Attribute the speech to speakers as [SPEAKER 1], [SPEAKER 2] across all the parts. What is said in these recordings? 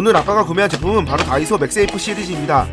[SPEAKER 1] 오늘 아빠가 구매한 제품은 바로 다이소 맥세이프 시리즈입니다.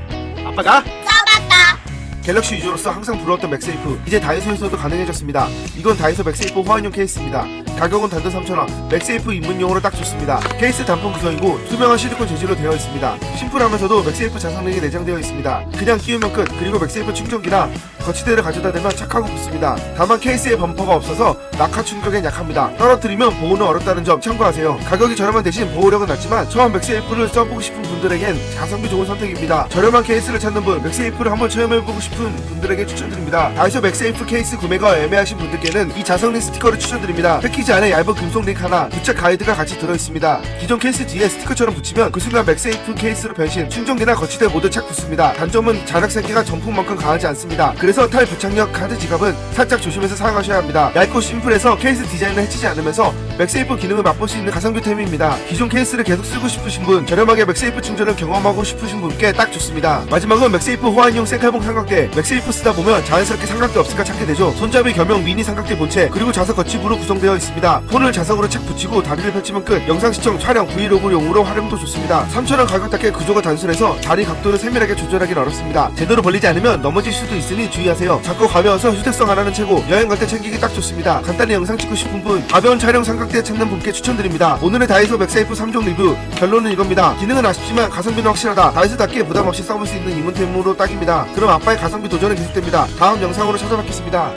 [SPEAKER 1] 아빠가
[SPEAKER 2] 써봤다.
[SPEAKER 1] 갤럭시 유저로서 항상 부러웠던 맥세이프 이제 다이소에서도 가능해졌습니다. 이건 다이소 맥세이프 호환용 케이스입니다. 가격은 단돈 3,000원 맥세이프 입문용으로 딱 좋습니다. 케이스 단품 구성이고 투명한 실리콘 재질로 되어 있습니다. 심플하면서도 맥세이프 자성능이 내장되어 있습니다. 그냥 끼우면 끝 그리고 맥세이프 충전기나 거치대를 가져다 대면 착하고 붙습니다. 다만 케이스에 범퍼가 없어서 낙하 충격엔 약합니다. 떨어뜨리면 보호는 어렵다는 점 참고하세요. 가격이 저렴한 대신 보호력은 낮지만 처음 맥세이프를 써보고 싶은 분들에겐 가성비 좋은 선택입니다. 저렴한 케이스를 찾는 분, 맥세이프를 한번 체험해보고 싶은 분들에게 추천드립니다. 다이소 맥세이프 케이스 구매가 애매하신 분들께는 이 자성링 스티커를 추천드립니다. 패키지 안에 얇은 금속 링크 하나, 부착 가이드가 같이 들어있습니다. 기존 케이스 뒤에 스티커처럼 붙이면 그 순간 맥세이프 케이스로 변신, 충전기나 거치대 모두 착 붙습니다. 단점은 자력 세기가 전풍만큼 강하지 않습니다. 그래서 탈 부착력 카드 지갑은 살짝 조심해서 사용하셔야 합니다. 얇고 심플해서 케이스 디자인을 해치지 않으면서 맥세이프 기능을 맛볼 수 있는 가성비템입니다. 기존 케이스를 계속 쓰고 싶으신 분, 저렴하게 맥세이프 충전을 경험하고 싶으신 분께 딱 좋습니다. 마지막은 맥세이프 호환용 셀카봉 삼각대. 맥세이프 쓰다 보면 자연스럽게 삼각대 없을까 찾게 되죠. 손잡이 겸용 미니 삼각대 본체, 그리고 좌석 거치부로 구성되어 있습니다. 폰을 좌석으로 착 붙이고 다리를 펼치면 끝. 영상 시청, 촬영, 브이로그용으로 활용도 좋습니다. 3,000원 가격답게 구조가 단순해서 다리 각도를 세밀하게 조절하기는 어렵습니다. 제대로 벌리지 않으면 넘어질 수도 있으니 주의 하세요. 작고 가벼워서 휴대성 하나는 최고. 여행 갈 때 챙기기 딱 좋습니다. 간단히 영상 찍고 싶은 분, 가벼운 촬영 삼각대 찾는 분께 추천드립니다. 오늘의 다이소 맥세이프 3종 리뷰. 결론은 이겁니다. 기능은 아쉽지만 가성비는 확실하다. 다이소답게 부담 없이 써볼 수 있는 입문템으로 딱입니다. 그럼 아빠의 가성비 도전은 계속됩니다. 다음 영상으로 찾아뵙겠습니다.